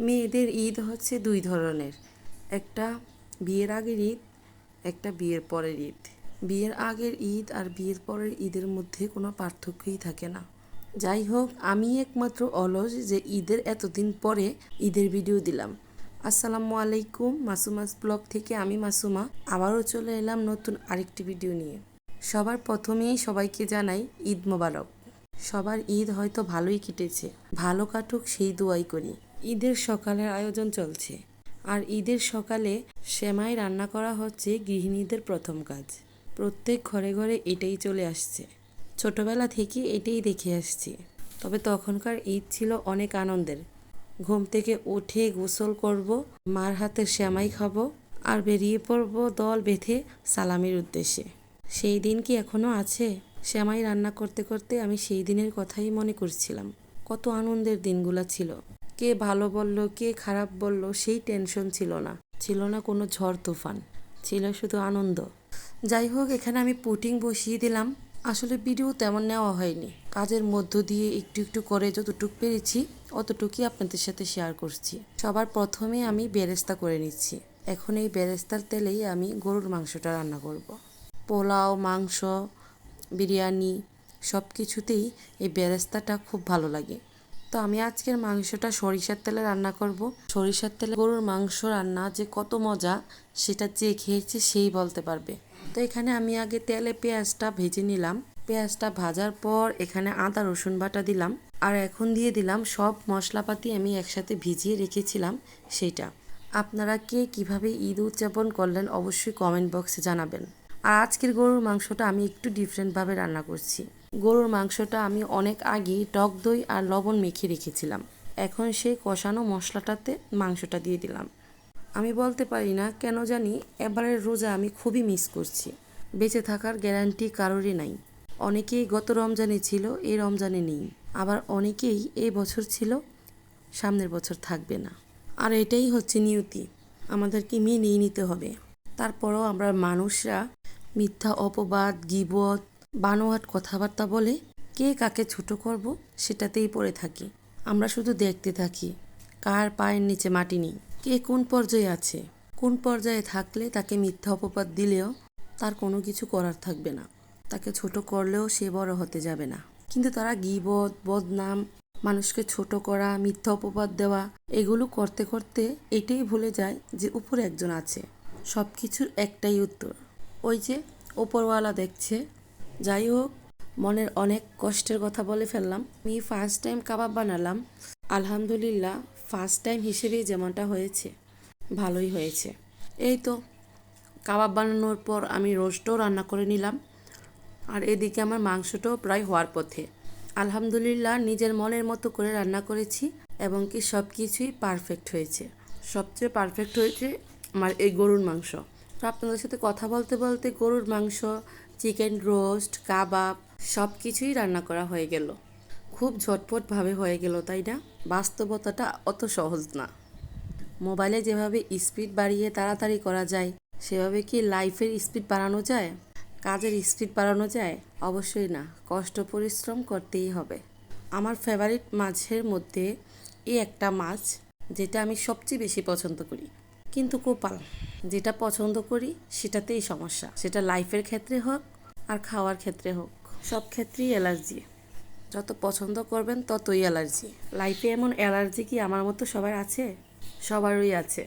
মেয়েদের ঈদ হচ্ছে দুই ধরনের। একটা বিয়ের আগের ঈদ, একটা বিয়ের পরের ঈদ। বিয়ের আগের ঈদ আর বিয়ের পরের ঈদের মধ্যে কোনো পার্থক্যই থাকে না। যাই হোক, আমি একমাত্র অলস যে ঈদের এতদিন পরে ঈদের ভিডিও দিলাম। আসসালামু আলাইকুম, মাসুমাস ব্লগ থেকে আমি মাসুমা। আবারও চলে এলাম নতুন আরেকটি ভিডিও নিয়ে। সবার প্রথমেই সবাইকে জানাই ঈদ মোবারক। সবার ঈদ হয়তো ভালোই কেটেছে। ভালো কাটুক সেই দোয়াই করি। ঈদের সকালের আয়োজন চলছে। আর ঈদের সকালে সেমাই রান্না করা হচ্ছে গৃহিণীদের প্রথম কাজ। প্রত্যেক ঘরে ঘরে এটাই চলে আসছে। ছোটবেলা থেকে এটাই দেখে আসছি। তবে তখনকার ঈদ ছিল অনেক আনন্দের। ঘুম থেকে উঠে গোসল করব, মার হাতের শ্যামাই খাব আর বেরিয়ে পড়ব দল বেঁধে সালামির উদ্দেশ্যে। সেই দিন কি এখনও আছে? শ্যামাই রান্না করতে করতে আমি সেই দিনের কথাই মনে করছিলাম। কত আনন্দের দিনগুলো ছিল। কে ভালো বলল, কে খারাপ বলল, সেই টেনশন ছিল না। ছিল না কোনো ঝড় তুফান, ছিল শুধু আনন্দ। যাই হোক, এখানে আমি পুটিং বসিয়ে দিলাম। আসলে ভিডিও তেমন নেওয়া হয়নি। কাজের মধ্য দিয়ে একটু একটু করে যতটুকু পেরেছি, অতটুকুই আপনাদের সাথে শেয়ার করছি। সবার প্রথমে আমি বেরেস্তা করে নিচ্ছি। এখন এই বেরেস্তার তেলেই আমি গরুর মাংসটা রান্না করব। পোলাও, মাংস, বিরিয়ানি সব কিছুতেই এই বেরেস্তাটা খুব ভালো লাগে। তো আমি আজকের মাংসটা সরিষার তেলে রান্না করব। সরিষার তেলে গরুর মাংস রান্না যে কত মজা, সেটা যে খেয়েছে সেই বলতে পারবে। তো এখানে আমি আগে তেলে পেঁয়াজটা ভেজে নিলাম। পেঁয়াজটা ভাজার পর এখানে আদা, রসুন বাটা দিলাম। আর এখন দিয়ে দিলাম সব মশলাপাতি আমি একসাথে ভিজিয়ে রেখেছিলাম সেটা আপনারা কে কীভাবে ঈদ উদযাপন করলেন অবশ্যই কমেন্ট বক্সে জানাবেন। আর আজকের গরুর মাংসটা আমি একটু ডিফারেন্টভাবে রান্না করছি। গরুর মাংসটা আমি অনেক আগে টক দই আর লবণ মেখে রেখেছিলাম। এখন সেই কষানো মশলাটাতে মাংসটা দিয়ে দিলাম। আমি বলতে পারি না কেন জানি এবারের রোজা আমি খুবই মিস করছি। বেঁচে থাকার গ্যারান্টি কারোরই নাই। অনেকেই গত রমজানে ছিল, এই রমজানে নেই। আবার অনেকেই এই বছর ছিল, সামনের বছর থাকবে না। আর এটাই হচ্ছে নিয়তি। আমাদেরকে মেনেই নিতে হবে। তারপরও আমরা মানুষরা মিথ্যা, অপবাদ, গিবত, বানোয়াট কথাবার্তা বলে কে কাকে ছোট করব সেটাতেই পড়ে থাকি। আমরা শুধু দেখতে থাকি কার পায়ের নিচে মাটি নেই, কে কোন পর্যায়ে আছে। কোন পর্যায়ে থাকলে তাকে মিথ্যা, অপবাদ দিলেও তার কোনো কিছু করার থাকবে না। তাকে ছোট করলেও সে বড় হতে যাবে না। কিন্তু তারা গিবত, বদনাম, মানুষকে ছোট করা, মিথ্যা, অপবাদ দেওয়া, এগুলো করতে করতে এটাই ভুলে যায় যে উপরে একজন আছে। সব কিছুর একটাই উত্তর। ওই যে ওপরওয়ালা দেখছে। যাই হোক, মনের অনেক কষ্টের কথা বলে ফেললাম। আমি ফার্স্ট টাইম কাবাব বানালাম। আলহামদুলিল্লাহ ফার্স্ট টাইম হিসেবেই যেমনটা হয়েছে, ভালোই হয়েছে। এই তো, কাবাব বানানোর পর আমি রোস্টও রান্না করে নিলাম। আর এদিকে আমার মাংসটাও প্রায় হওয়ার পথে। আলহামদুলিল্লাহ, নিজের মনের মতো করে রান্না করেছি এবং কি সব কিছুই পারফেক্ট হয়েছে। সবচেয়ে পারফেক্ট হয়েছে আমার এই গরুর মাংস। তো আপনাদের সাথে কথা বলতে বলতে গরুর মাংস চিকেন রোস্ট কাবাব সব কিছুই রান্না করা হয়ে গেল। খুব ঝটপটভাবে হয়ে গেল, তাই না? বাস্তবতাটা অত সহজ না। মোবাইলে যেভাবে স্পিড বাড়িয়ে তাড়াতাড়ি করা যায়, সেভাবে কি লাইফের স্পিড বাড়ানো যায়? কাজের স্পিড বাড়ানো যায়? অবশ্যই না। কষ্ট, পরিশ্রম করতেই হবে। আমার ফেভারিট মাছের মধ্যে এই একটা মাছ যেটা আমি সবচেয়ে বেশি পছন্দ করি। কিন্তু কোপাল। যেটা পছন্দ করি, সেটাতেই সমস্যা। সেটা লাইফের ক্ষেত্রে হোক আর খাওয়ার ক্ষেত্রে হোক, সব ক্ষেত্রেই অ্যালার্জি। যত পছন্দ করবেন, ততই অ্যালার্জি। লাইফে এমন অ্যালার্জি কি আমার মতো সবার আছে? সবারই আছে।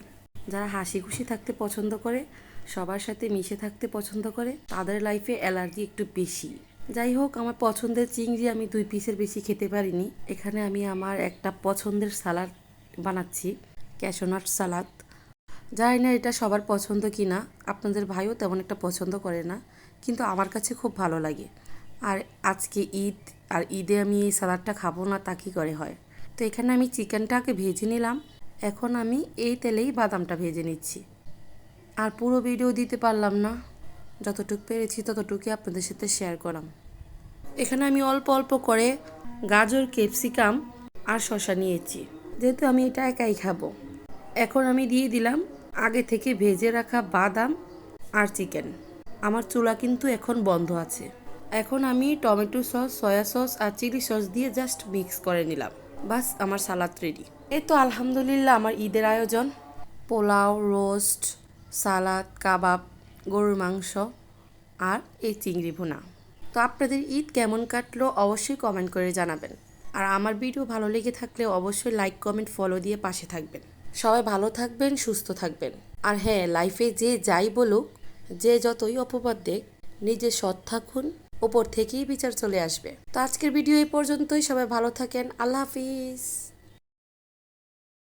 যারা হাসি খুশি থাকতে পছন্দ করে, সবার সাথে মিশে থাকতে পছন্দ করে, তাদের লাইফে অ্যালার্জি একটু বেশি। যাই হোক, আমার পছন্দের চিংড়ি আমি দুই পিসের বেশি খেতে পারিনি। এখানে আমি আমার একটা পছন্দের সালাদ বানাচ্ছি, ক্যাশোনাট সালাদ। জানি না এটা সবার পছন্দ কি না। আপনাদের ভাইও তেমন একটা পছন্দ করে না, কিন্তু আমার কাছে খুব ভালো লাগে। আর আজকে ঈদ, আর ঈদে আমি এই সালাদটা খাব না, তা কী করে হয়? তো এখানে আমি চিকেনটাকে ভেজে নিলাম। এখন আমি এই তেলেই বাদামটা ভেজে নিচ্ছি। আর পুরো ভিডিও দিতে পারলাম না। যতটুকু পেরেছি ততটুকুই আপনাদের সাথে শেয়ার করলাম এখানে আমি অল্প অল্প করে গাজর, ক্যাপসিকাম আর শশা নিয়েছি। যেহেতু আমি এটা একাই খাব, এখন আমি দিয়ে দিলাম আগে থেকে ভেজে রাখা বাদাম আর চিকেন। আমার চুলা কিন্তু এখন বন্ধ আছে। এখন আমি টমেটো সস, সয়া সস আর চিলি সস দিয়ে জাস্ট মিক্স করে নিলাম। বাস, আমার সালাদ রেডি এই তো আলহামদুলিল্লাহ আমার ঈদের আয়োজন। পোলাও, রোস্ট, সালাদ, কাবাব, গরুর মাংস আর এই চিংড়ি ভুনা। তো আপনাদের ঈদ কেমন কাটলো অবশ্যই কমেন্ট করে জানাবেন। আর আমার ভিডিও ভালো লেগে থাকলে অবশ্যই লাইক কমেন্ট ফলো দিয়ে পাশে থাকবেন। সবাই ভালো থাকবেন, সুস্থ থাকবেন। আর হ্যাঁ লাইফে যে যাই বলুক, যে যতই অপবাদ দেখ নিজে সৎ থাকুন, ওপর থেকেই বিচার চলে আসবে। তো আজকের ভিডিও এই পর্যন্তই। সবাই ভালো থাকেন। আল্লাহ হাফিজ।